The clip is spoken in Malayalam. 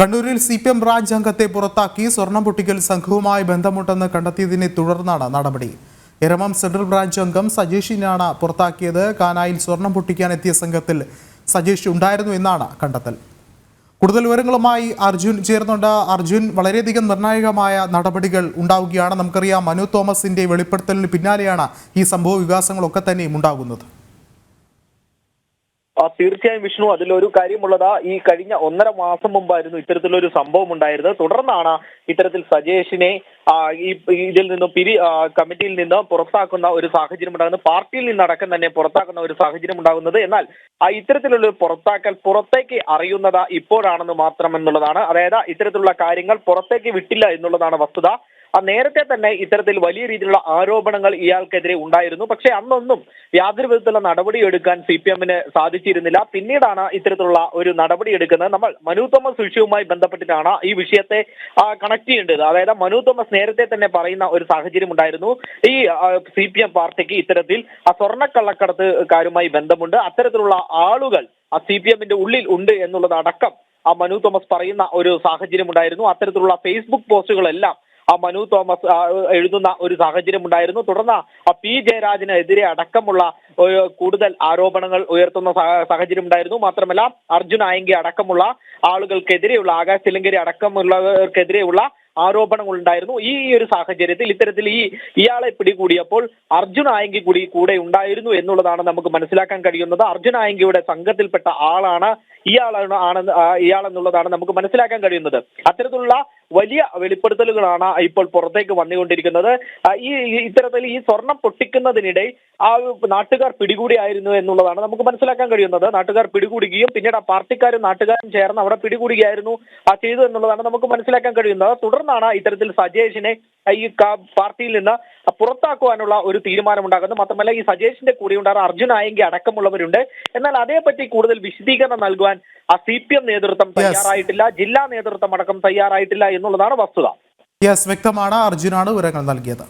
കണ്ണൂരിൽ സി പി എം ബ്രാഞ്ച് അംഗത്തെ പുറത്താക്കി സ്വർണം പൊട്ടിക്കൽ സംഘവുമായി ബന്ധമുണ്ടെന്ന് കണ്ടെത്തിയതിനെ തുടർന്നാണ് നടപടി. എരമം സെൻട്രൽ ബ്രാഞ്ച് അംഗം സജേഷിനാണ് പുറത്താക്കിയത്. കാനായിൽ സ്വർണം പൊട്ടിക്കാൻ എത്തിയ സംഘത്തിൽ സജേഷ് ഉണ്ടായിരുന്നു എന്നാണ് കണ്ടെത്തൽ. കൂടുതൽ വിവരങ്ങളുമായി അർജുൻ ചേർന്നുണ്ട് അർജുൻ വളരെയധികം നിർണായകമായ നടപടികൾ ഉണ്ടാവുകയാണ്. നമുക്കറിയാം മനു തോമസിന്റെ വെളിപ്പെടുത്തലിന് പിന്നാലെയാണ് ഈ സംഭവ വികാസങ്ങളൊക്കെ തന്നെയും ഉണ്ടാകുന്നത്. തീർച്ചയായും വിഷ്ണു അതിലൊരു കാര്യമുള്ളതാ ഈ കഴിഞ്ഞ ഒന്നര മാസം മുമ്പായിരുന്നു ഇത്തരത്തിലൊരു സംഭവം ഉണ്ടായിരുന്നത്. തുടർന്നാണ് ഇത്തരത്തിൽ സജേഷിനെ ആ, ഈ ഇതിൽ നിന്നും പിരി ആ, കമ്മിറ്റിയിൽ നിന്ന് പുറത്താക്കുന്ന ഒരു സാഹചര്യം ഉണ്ടാകുന്നത് പാർട്ടിയിൽ നിന്നടക്കം തന്നെ പുറത്താക്കുന്ന ഒരു സാഹചര്യം ഉണ്ടാകുന്നത്. എന്നാൽ ആ ഇത്തരത്തിലുള്ള പുറത്താക്കൽ പുറത്തേക്ക് അറിയുന്നത് ഇപ്പോഴാണെന്ന് മാത്രം എന്നുള്ളതാണ് അതായത് ഇത്തരത്തിലുള്ള കാര്യങ്ങൾ പുറത്തേക്ക് വിട്ടില്ല എന്നുള്ളതാണ് വസ്തുത. ആ നേരത്തെ തന്നെ ഇത്തരത്തിൽ വലിയ രീതിയിലുള്ള ആരോപണങ്ങൾ ഇയാൾക്കെതിരെ ഉണ്ടായിരുന്നു. പക്ഷേ അന്നൊന്നും യാതൊരു വിധത്തിലുള്ള നടപടി എടുക്കാൻ സി പി എമ്മിന് സാധിച്ചിരുന്നില്ല. പിന്നീടാണ് ഇത്തരത്തിലുള്ള ഒരു നടപടി എടുക്കുന്നത്. നമ്മൾ മനു തോമസ് വിഷയവുമായി ബന്ധപ്പെട്ടിട്ടാണ് ഈ വിഷയത്തെ കണക്ട് ചെയ്യേണ്ടത്. അതായത് മനു തോമസ് നേരത്തെ തന്നെ പറയുന്ന ഒരു സാഹചര്യം ഉണ്ടായിരുന്നു. ഈ സി പി എം പാർട്ടിക്ക് ഇത്തരത്തിൽ ആ സ്വർണക്കള്ളക്കടത്തുകാരുമായി ബന്ധമുണ്ട്. അത്തരത്തിലുള്ള ആളുകൾ ആ സി പി എമ്മിന്റെ ഉള്ളിൽ ഉണ്ട് എന്നുള്ളത് അടക്കം ആ മനു തോമസ് പറയുന്ന ഒരു സാഹചര്യം ഉണ്ടായിരുന്നു. അത്തരത്തിലുള്ള ഫേസ്ബുക്ക് പോസ്റ്റുകളെല്ലാം മനു തോമസ് എഴുതുന്ന ഒരു സാഹചര്യം ഉണ്ടായിരുന്നു. തുടർന്ന് പി ജയരാജനെതിരെ അടക്കമുള്ള കൂടുതൽ ആരോപണങ്ങൾ ഉയർത്തുന്ന സാഹചര്യം ഉണ്ടായിരുന്നു. മാത്രമല്ല അർജുൻ ആയങ്കി അടക്കമുള്ള ആളുകൾക്കെതിരെയുള്ള ആകാശ് തിലങ്കരി അടക്കമുള്ളവർക്കെതിരെയുള്ള ആരോപണങ്ങൾ ഉണ്ടായിരുന്നു. ഈ ഒരു സാഹചര്യത്തിൽ ഇത്തരത്തിൽ ഈ ഇയാളെ പിടികൂടിയപ്പോൾ അർജുൻ ആയങ്കി കൂടി കൂടെ ഉണ്ടായിരുന്നു എന്നുള്ളതാണ് നമുക്ക് മനസ്സിലാക്കാൻ കഴിയുന്നത്. അർജുൻ ആയങ്കിയുടെ സംഘത്തിൽപ്പെട്ട ആളാണ് ഇയാളാണ് ആണെന്ന് ഇയാളെന്നുള്ളതാണ് നമുക്ക് മനസ്സിലാക്കാൻ കഴിയുന്നത്. അത്തരത്തിലുള്ള വലിയ വെളിപ്പെടുത്തലുകളാണ് ഇപ്പോൾ പുറത്തേക്ക് വന്നുകൊണ്ടിരിക്കുന്നത്. ഈ ഇത്തരത്തിൽ ഈ സ്വർണം പൊട്ടിക്കുന്നതിനിടെ ആ നാട്ടുകാർ പിടികൂടിയായിരുന്നു എന്നുള്ളതാണ് നമുക്ക് മനസ്സിലാക്കാൻ കഴിയുന്നത്. നാട്ടുകാർ പിടികൂടുകയും പിന്നീട് ആ പാർട്ടിക്കാരും നാട്ടുകാരും ചേർന്ന് അവിടെ പിടികൂടുകയായിരുന്നു ആ ചെയ്തു എന്നുള്ളതാണ് നമുക്ക് മനസ്സിലാക്കാൻ കഴിയുന്നത്. തുടർന്നാണ് ഇത്തരത്തിൽ സജേഷിനെ ഈ പാർട്ടിയിൽ നിന്ന് പുറത്താക്കുവാനുള്ള ഒരു തീരുമാനമുണ്ടാകുന്നു. മാത്രമല്ല ഈ സജേഷിന്റെ കൂടെ ഉണ്ടാകുന്ന അർജുൻ ആയെങ്കിൽ അടക്കമുള്ളവരുണ്ട്. എന്നാൽ അതേപറ്റി കൂടുതൽ വിശദീകരണം നൽകുവാൻ ആ സി പി എം നേതൃത്വം തയ്യാറായിട്ടില്ല. ജില്ലാ നേതൃത്വം അടക്കം തയ്യാറായിട്ടില്ല എന്നുള്ളതാണ് വസ്തുത. യെസ് വ്യക്തമാണ്. അർജുനാണ് വിവരങ്ങൾ നൽകിയത്.